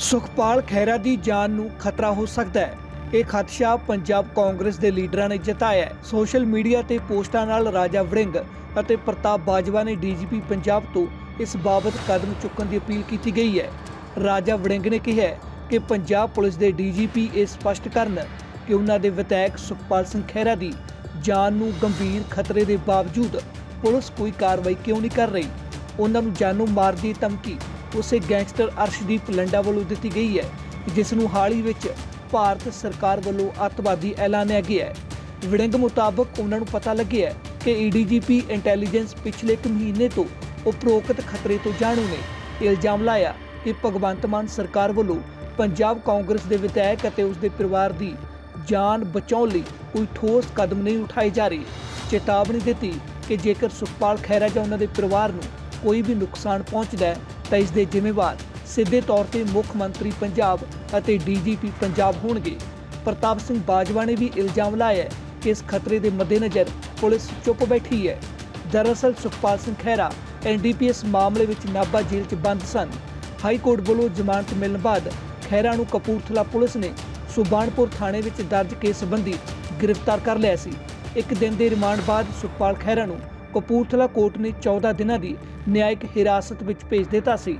ਸੁਖਪਾਲ ਖਹਿਰਾ ਦੀ ਜਾਨ ਨੂੰ ਖਤਰਾ ਹੋ ਸਕਦਾ ਹੈ। ਇਹ ਖਦਸ਼ਾ ਪੰਜਾਬ ਕਾਂਗਰਸ ਦੇ ਲੀਡਰਾਂ ਨੇ ਜਤਾਇਆ ਹੈ। ਸੋਸ਼ਲ ਮੀਡੀਆ ਤੇ ਪੋਸਟਾਂ ਨਾਲ ਰਾਜਾ ਵੜਿੰਗ ਅਤੇ ਪ੍ਰਤਾਪ ਬਾਜਵਾ ਨੇ ਡੀਜੀਪੀ ਪੰਜਾਬ ਤੋਂ ਇਸ ਬਾਬਤ ਕਦਮ ਚੁੱਕਣ ਦੀ ਅਪੀਲ ਕੀਤੀ ਗਈ ਹੈ। ਰਾਜਾ ਵੜਿੰਗ ਨੇ ਕਿਹਾ ਕਿ ਪੰਜਾਬ ਪੁਲਿਸ ਦੇ ਡੀਜੀਪੀ ਇਹ ਸਪਸ਼ਟ ਕਰਨ ਕਿ ਉਹਨਾਂ ਦੇ ਵਿਧਾਇਕ ਸੁਖਪਾਲ ਸਿੰਘ ਖਹਿਰਾ ਦੀ ਜਾਨ ਨੂੰ ਗੰਭੀਰ ਖਤਰੇ ਦੇ ਬਾਵਜੂਦ ਪੁਲਿਸ ਕੋਈ ਕਾਰਵਾਈ ਕਿਉਂ ਨਹੀਂ ਕਰ ਰਹੀ। ਉਹਨਾਂ ਨੂੰ ਜਾਨੋਂ ਮਾਰ ਦੀ ਧਮਕੀ ਉਸੇ ਗੈਂਗਸਟਰ ਅਰਸ਼ਦੀਪ ਲੰਡਾ ਵੱਲੋਂ ਦਿੱਤੀ ਗਈ ਹੈ, ਜਿਸ ਨੂੰ ਹਾਲ ਹੀ ਵਿੱਚ ਭਾਰਤ ਸਰਕਾਰ ਵੱਲੋਂ ਅੱਤਵਾਦੀ ਐਲਾਨਿਆ ਗਿਆ ਹੈ। ਵਿੜੰਗ ਮੁਤਾਬਕ ਉਹਨਾਂ ਨੂੰ ਪਤਾ ਲੱਗਿਆ ਹੈ ਕਿ ਈਡੀਜੀਪੀ ਇੰਟੈਲੀਜੈਂਸ ਪਿਛਲੇ ਇੱਕ ਮਹੀਨੇ ਤੋਂ ਉਪਰੋਕਤ ਖਤਰੇ ਤੋਂ ਜਾਣੂ ਨੇ। ਇਲਜ਼ਾਮ ਲਾਇਆ ਕਿ ਭਗਵੰਤ ਮਾਨ ਸਰਕਾਰ ਵੱਲੋਂ ਪੰਜਾਬ ਕਾਂਗਰਸ ਦੇ ਵਿਧਾਇਕ ਅਤੇ ਉਸ ਦੇ ਪਰਿਵਾਰ ਦੀ ਜਾਨ ਬਚਾਉਣ ਲਈ ਕੋਈ ਠੋਸ ਕਦਮ ਨਹੀਂ ਉਠਾਏ ਜਾ ਰਹੇ। ਚੇਤਾਵਨੀ ਦਿੱਤੀ ਕਿ ਜੇਕਰ ਸੁਖਪਾਲ ਖਹਿਰਾ ਜਾਂ ਉਹਨਾਂ ਦੇ ਪਰਿਵਾਰ ਨੂੰ ਕੋਈ ਵੀ ਨੁਕਸਾਨ ਪਹੁੰਚਦਾ ਹੈ ਤਾਂ ਇਸ ਦੇ ਜ਼ਿੰਮੇਵਾਰ ਸਿੱਧੇ ਤੌਰ ਤੇ ਮੁੱਖ ਮੰਤਰੀ ਪੰਜਾਬ ਅਤੇ ਡੀਜੀਪੀ ਪੰਜਾਬ ਹੋਣਗੇ। ਪ੍ਰਤਾਪ ਸਿੰਘ ਬਾਜਵਾ ਨੇ ਵੀ ਇਲਜ਼ਾਮ ਲਾਇਆ ਕਿ ਇਸ ਖਤਰੇ ਦੇ ਮੱਦੇਨਜ਼ਰ ਪੁਲਿਸ ਚੁੱਪ ਬੈਠੀ ਹੈ। ਦਰਅਸਲ ਸੁਖਪਾਲ ਸਿੰਘ ਖਹਿਰਾ ਐਨਡੀਪੀਐਸ ਮਾਮਲੇ ਵਿੱਚ ਨਾਭਾ ਜੇਲ੍ਹ 'ਚ ਬੰਦ ਸਨ। ਹਾਈ ਕੋਰਟ ਵੱਲੋਂ ਜ਼ਮਾਨਤ ਮਿਲਣ ਬਾਅਦ ਖਹਿਰਾ ਨੂੰ ਕਪੂਰਥਲਾ ਪੁਲਿਸ ਨੇ ਸੁਬਾਨਪੁਰ ਥਾਣੇ ਵਿੱਚ ਦਰਜ ਕੇਸ ਸੰਬੰਧੀ ਗ੍ਰਿਫਤਾਰ ਕਰ ਲਿਆ ਸੀ। ਇੱਕ ਦਿਨ ਦੇ ਰਿਮਾਂਡ ਬਾਅਦ ਸੁਖਪਾਲ ਖਹਿਰਾ ਨੂੰ ਕਪੂਰਥਲਾ ਕੋਰਟ ਨੇ 14 ਦਿਨਾਂ ਦੀ ਨਿਆਇਕ ਹਿਰਾਸਤ ਵਿੱਚ ਭੇਜ ਦਿੱਤਾ ਸੀ।